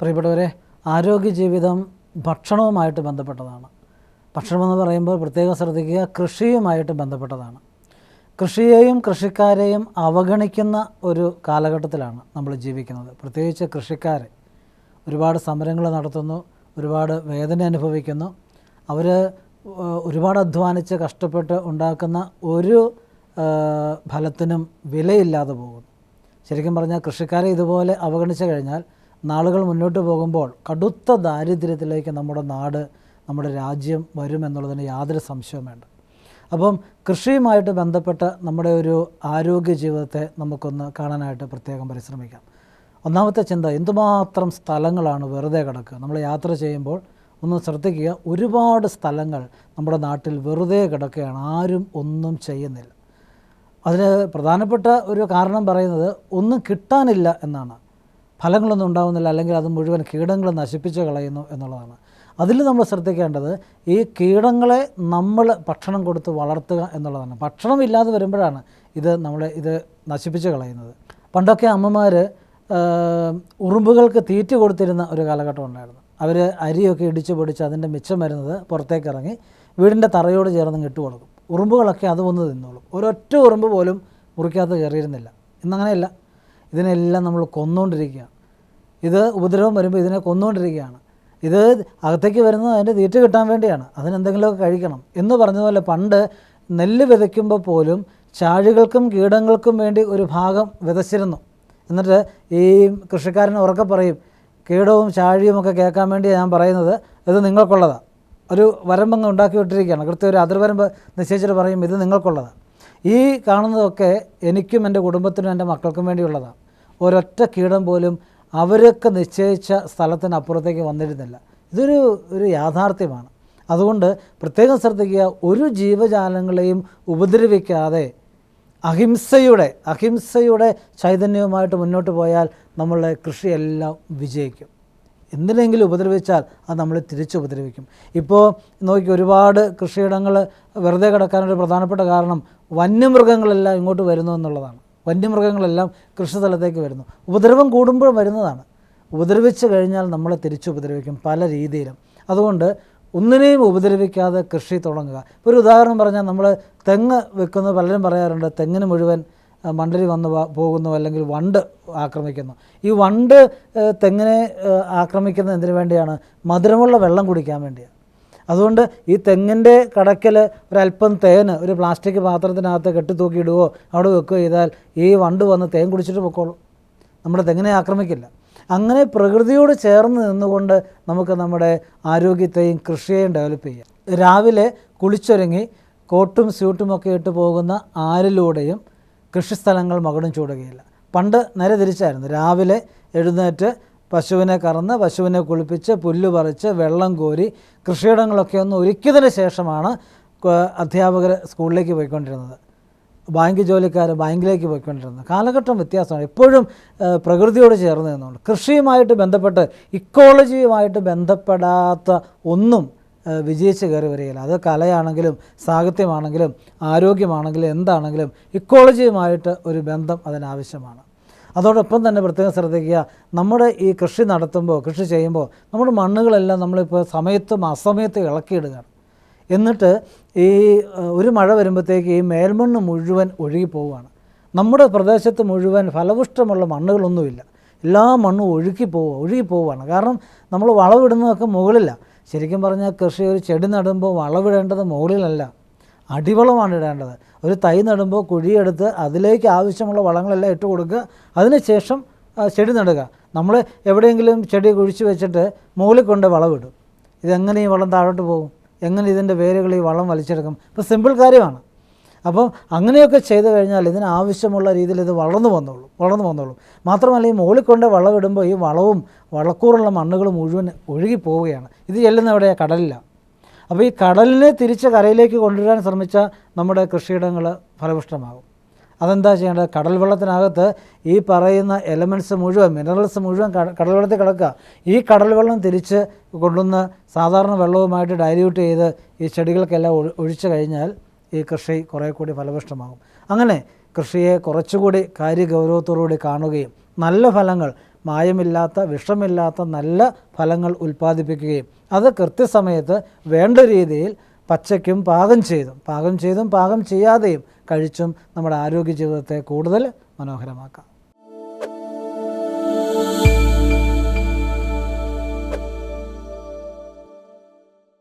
പ്രിയപ്പെട്ടവരെ ആരോഗ്യ ജീവിതം ഭക്ഷണവുമായിട്ട് ബന്ധപ്പെട്ടതാണ്. ഭക്ഷണമെന്ന് പറയുമ്പോൾ പ്രത്യേകം ശ്രദ്ധിക്കുക കൃഷിയുമായിട്ട് ബന്ധപ്പെട്ടതാണ്. കൃഷിയെയും കൃഷിക്കാരെയും അവഗണിക്കുന്ന ഒരു കാലഘട്ടത്തിലാണ് നമ്മൾ ജീവിക്കുന്നത്. പ്രത്യേകിച്ച് കൃഷിക്കാരെ ഒരുപാട് സമരങ്ങൾ നടത്തുന്നു ഒരുപാട് വേദന അനുഭവിക്കുന്നു. അവർ ഒരുപാട് അധ്വാനിച്ച് കഷ്ടപ്പെട്ട് ഉണ്ടാക്കുന്ന ഒരു ഫലത്തിനും വിലയില്ലാതെ പോകുന്നു. ശരിക്കും പറഞ്ഞാൽ കൃഷിക്കാരെ ഇതുപോലെ അവഗണിച്ചു കഴിഞ്ഞാൽ നാളുകൾ മുന്നോട്ട് പോകുമ്പോൾ കടുത്ത ദാരിദ്ര്യത്തിലേക്ക് നമ്മുടെ നാട് നമ്മുടെ രാജ്യം വരുമെന്നുള്ളതിന് യാതൊരു സംശയവും വേണ്ട. അപ്പം കൃഷിയുമായിട്ട് ബന്ധപ്പെട്ട നമ്മുടെ ഒരു ആരോഗ്യ ജീവിതത്തെ നമുക്കൊന്ന് കാണാനായിട്ട് പ്രത്യേകം പരിശ്രമിക്കാം. ഒന്നാമത്തെ ചിന്ത എന്തുമാത്രം സ്ഥലങ്ങളാണ് വെറുതെ കിടക്കുക? നമ്മൾ യാത്ര ചെയ്യുമ്പോൾ ഒന്ന് ശ്രദ്ധിക്കുക ഒരുപാട് സ്ഥലങ്ങൾ നമ്മുടെ നാട്ടിൽ വെറുതെ കിടക്കുകയാണ് ആരും ഒന്നും ചെയ്യുന്നില്ല. അതിന് പ്രധാനപ്പെട്ട ഒരു കാരണം പറയുന്നത് ഒന്നും കിട്ടാനില്ല എന്നാണ്. ഫലങ്ങളൊന്നും ഉണ്ടാകുന്നില്ല അല്ലെങ്കിൽ അത് മുഴുവൻ കീടങ്ങൾ നശിപ്പിച്ച് കളയുന്നു എന്നുള്ളതാണ്. അതിൽ നമ്മൾ ശ്രദ്ധിക്കേണ്ടത് ഈ കീടങ്ങളെ നമ്മൾ ഭക്ഷണം കൊടുത്ത് വളർത്തുക എന്നുള്ളതാണ്. ഭക്ഷണം ഇല്ലാതെ വരുമ്പോഴാണ് ഇത് നമ്മളെ ഇത് നശിപ്പിച്ച് കളയുന്നത്. പണ്ടൊക്കെ അമ്മമാർ ഉറുമ്പുകൾക്ക് തീറ്റ കൊടുത്തിരുന്ന ഒരു കാലഘട്ടം ഉണ്ടായിരുന്നു. അവർ അരിയൊക്കെ ഇടിച്ച് പൊടിച്ച് അതിന്റെ മിച്ചം വരുന്നത് പുറത്തേക്ക് ഇറങ്ങി വീടിന്റെ തറയോട് ചേർന്ന് ഇട്ട് കൊടുക്കും. ഉറുമ്പുകളൊക്കെ അത് വന്ന് തിന്നോളും. ഒരൊറ്റ ഉറുമ്പ് പോലും മുറിക്കകത്ത് കയറിയിരുന്നില്ല. ഇന്നങ്ങനെയല്ല. ഇതിനെല്ലാം നമ്മൾ കൊന്നുകൊണ്ടിരിക്കുകയാണ് ഇത് ഉപദ്രവം വരുമ്പോൾ ഇതിനെ കൊന്നുകൊണ്ടിരിക്കുകയാണ് ഇത് അകത്തേക്ക് വരുന്നത് അതിന്റെ തീറ്റ കിട്ടാൻ വേണ്ടിയാണ്. അതിനെന്തെങ്കിലുമൊക്കെ കഴിക്കണം. എന്ന് പറഞ്ഞതുപോലെ പണ്ട് നെല്ല് വിതയ്ക്കുമ്പോൾ പോലും ചാഴികൾക്കും കീടങ്ങൾക്കും വേണ്ടി ഒരു ഭാഗം വിതച്ചിരുന്നു. എന്നിട്ട് ഈ കൃഷിക്കാരൻ ഉറക്കെ പറയും കീടവും ചാഴിയും ഒക്കെ കേൾക്കാൻ വേണ്ടി ഞാൻ പറയുന്നത് ഇത് നിങ്ങൾക്കുള്ളതാണ് ഒരു വരമ്പങ്ങ് ഉണ്ടാക്കി വിട്ടിരിക്കുകയാണ്. കൃത്യം ഒരു അതിർവരമ്പ് നിശ്ചയിച്ചിട്ട് പറയും ഇത് നിങ്ങൾക്കുള്ളതാണ് ഈ കാണുന്നതൊക്കെ എനിക്കും എന്റെ കുടുംബത്തിനും എന്റെ മക്കൾക്കും വേണ്ടിയുള്ളതാണ് ഒരൊറ്റ കീടം പോലും അവരൊക്കെ നിശ്ചയിച്ച സ്ഥലത്തിനപ്പുറത്തേക്ക് വന്നിരുന്നില്ല. ഇതൊരു ഒരു യാഥാർത്ഥ്യമാണ്. അതുകൊണ്ട് പ്രത്യേകം ശ്രദ്ധിക്കുക ഒരു ജീവജാലങ്ങളെയും ഉപദ്രവിക്കാതെ അഹിംസയുടെ അഹിംസയുടെ ചൈതന്യവുമായിട്ട് മുന്നോട്ട് പോയാൽ നമ്മളുടെ കൃഷിയെല്ലാം വിജയിക്കും. എന്തിനെങ്കിലും ഉപദ്രവിച്ചാൽ അത് നമ്മൾ തിരിച്ചു ഉപദ്രവിക്കും ഇപ്പോൾ നോക്കി ഒരുപാട് കൃഷിയിടങ്ങൾ വെറുതെ കിടക്കാനൊരു പ്രധാനപ്പെട്ട കാരണം വന്യമൃഗങ്ങളെല്ലാം ഇങ്ങോട്ട് വരുന്നു എന്നുള്ളതാണ്. വന്യമൃഗങ്ങളെല്ലാം കൃഷിസ്ഥലത്തേക്ക് വരുന്നു. ഉപദ്രവം കൂടുമ്പോൾ വരുന്നതാണ്. ഉപദ്രവിച്ച് കഴിഞ്ഞാൽ നമ്മളെ തിരിച്ചു ഉപദ്രവിക്കും പല രീതിയിലും. അതുകൊണ്ട് ഒന്നിനെയും ഉപദ്രവിക്കാതെ കൃഷി തുടങ്ങുക. ഒരു ഉദാഹരണം പറഞ്ഞാൽ നമ്മൾ തെങ്ങ് വെക്കുന്നത് പലരും പറയാറുണ്ട് തെങ്ങിന് മുഴുവൻ മണ്ടരി വന്ന് പോകുന്നു അല്ലെങ്കിൽ വണ്ട് ആക്രമിക്കുന്നു. ഈ വണ്ട് തെങ്ങിനെ ആക്രമിക്കുന്ന എന്തിനു വേണ്ടിയാണ്? മധുരമുള്ള വെള്ളം കുടിക്കാൻ വേണ്ടിയാണ്. അതുകൊണ്ട് ഈ തെങ്ങിന്റെ കടക്കൽ ഒരല്പം തേൻ ഒരു പ്ലാസ്റ്റിക് പാത്രത്തിനകത്ത് കെട്ടിത്തൂക്കിയിടുകയോ അവിടെ വെക്കുകയോ ചെയ്താൽ ഈ വണ്ട് വന്ന് തേൻ കുടിച്ചിട്ട് പൊക്കോളും. നമ്മുടെ തെങ്ങിനെ ആക്രമിക്കില്ല. അങ്ങനെ പ്രകൃതിയോട് ചേർന്ന് നിന്നുകൊണ്ട് നമുക്ക് നമ്മുടെ ആരോഗ്യത്തെയും കൃഷിയെയും ഡെവലപ്പ് ചെയ്യാം. രാവിലെ കുളിച്ചൊരുങ്ങി കോട്ടും സ്യൂട്ടും ഒക്കെ ഇട്ട് പോകുന്ന ആരിലൂടെയും കൃഷിസ്ഥലങ്ങൾ മകടും ചൂടുകയില്ല. പണ്ട് നേരെ തിരിച്ചായിരുന്നു. രാവിലെ എഴുന്നേറ്റ് പശുവിനെ കറന്ന് പശുവിനെ കുളിപ്പിച്ച് പുല്ല് പറിച്ച് വെള്ളം കോരി കൃഷിയിടങ്ങളൊക്കെ ഒന്ന് ഒരുക്കിയതിന് ശേഷമാണ് അധ്യാപകർ സ്കൂളിലേക്ക് പോയിക്കൊണ്ടിരുന്നത്. ബാങ്ക് ജോലിക്കാർ ബാങ്കിലേക്ക് പോയിക്കൊണ്ടിരുന്നത്. കാലഘട്ടം വ്യത്യാസമാണ്. എപ്പോഴും പ്രകൃതിയോട് ചേർന്ന് നിന്നുകൊണ്ട്. കൃഷിയുമായിട്ട് ബന്ധപ്പെട്ട് ഇക്കോളജിയുമായിട്ട് ബന്ധപ്പെടാത്ത ഒന്നും വിജയിച്ച് കയറി വരികയില്ല. അത് കലയാണെങ്കിലും സാഹിത്യമാണെങ്കിലും ആരോഗ്യമാണെങ്കിലും എന്താണെങ്കിലും ഇക്കോളജിയുമായിട്ട് ഒരു ബന്ധം അതിനാവശ്യമാണ്. അതോടൊപ്പം തന്നെ പ്രത്യേകം ശ്രദ്ധിക്കുക നമ്മുടെ ഈ കൃഷി നടത്തുമ്പോൾ കൃഷി ചെയ്യുമ്പോൾ നമ്മുടെ മണ്ണുകളെല്ലാം നമ്മളിപ്പോൾ സമയത്തും അസമയത്തും ഇളക്കിയിടുകയാണ് എന്നിട്ട് ഈ ഒരു മഴ വരുമ്പോഴത്തേക്ക് ഈ മേൽമണ്ണ് മുഴുവൻ ഒഴുകി പോവുകയാണ് നമ്മുടെ പ്രദേശത്ത് മുഴുവൻ ഫലപുഷ്ടമുള്ള മണ്ണുകളൊന്നുമില്ല. എല്ലാ മണ്ണും ഒഴുകി പോവുക ഒഴുകി പോവുകയാണ്. കാരണം നമ്മൾ വളവിടുന്നതൊക്കെ മുകളിലാണ്. ശരിക്കും പറഞ്ഞാൽ കൃഷി ഒരു ചെടി നടുമ്പോൾ വളവിടേണ്ടത് മുകളിലല്ല. അടിവളമാണ് ഇടേണ്ടത്. ഒരു തൈ നടുമ്പോൾ കുഴിയെടുത്ത് അതിലേക്ക് ആവശ്യമുള്ള വളങ്ങളെല്ലാം ഇട്ട് കൊടുക്കുക. അതിനുശേഷം ചെടി നടുക. നമ്മൾ എവിടെയെങ്കിലും ചെടി കുഴിച്ച് വെച്ചിട്ട് മുകളിൽ കൊണ്ട് വളവിടും ഇതെങ്ങനെ ഈ വളം താഴോട്ട് പോകും? എങ്ങനെ ഇതിന്റെ വേരുകൾ ഈ വളം വലിച്ചെടുക്കും? ഇപ്പോൾ സിമ്പിൾ കാര്യമാണ്. അപ്പം അങ്ങനെയൊക്കെ ചെയ്തു കഴിഞ്ഞാൽ ഇതിന് ആവശ്യമുള്ള രീതിയിൽ ഇത് വളർന്നു വന്നോളൂ വളർന്നു വന്നോളൂ. മാത്രമല്ല ഈ മുകളിൽ കൊണ്ട് വളമിടുമ്പോൾ ഈ വളവും വളക്കൂറുള്ള മണ്ണുകൾ മുഴുവൻ ഒഴുകി പോവുകയാണ്. ഇത് ചെല്ലുന്ന എവിടെയാണ് കടലിലാണ്. അപ്പോൾ ഈ കടലിനെ തിരിച്ച് കരയിലേക്ക് കൊണ്ടുവരാൻ ശ്രമിച്ച നമ്മുടെ കൃഷിയിടങ്ങൾ ഫലപുഷ്ടമാകും അതെന്താ ചെയ്യേണ്ടത്? കടൽ വെള്ളത്തിനകത്ത് ഈ പറയുന്ന എലമെന്റ്സ് മുഴുവൻ മിനറൽസ് മുഴുവൻ കടൽ വെള്ളത്തിൽ കിടക്കുക. ഈ കടൽ വെള്ളം തിരിച്ച് കൊണ്ടുവന്ന് സാധാരണ വെള്ളവുമായിട്ട് ഡൈല്യൂട്ട് ചെയ്ത് ഈ ചെടികൾക്കെല്ലാം ഒഴി- ഒഴിച്ചു കഴിഞ്ഞാൽ ഈ കൃഷി കുറേ കൂടി ഫലപുഷ്ടമാകും അങ്ങനെ കൃഷിയെ കുറച്ചുകൂടി കാര്യഗൗരവത്തോടുകൂടി കാണുകയും നല്ല ഫലങ്ങൾ മായമില്ലാത്ത വിഷമില്ലാത്ത നല്ല ഫലങ്ങൾ ഉൽപ്പാദിപ്പിക്കുകയും അത് കൃത്യസമയത്ത് വേണ്ട രീതിയിൽ പച്ചയ്ക്കും പാകം ചെയ്തും പാകം ചെയ്തും പാകം ചെയ്യാതെയും കഴിച്ചും നമ്മുടെ ആരോഗ്യ ജീവിതത്തെ കൂടുതൽ മനോഹരമാക്കാം.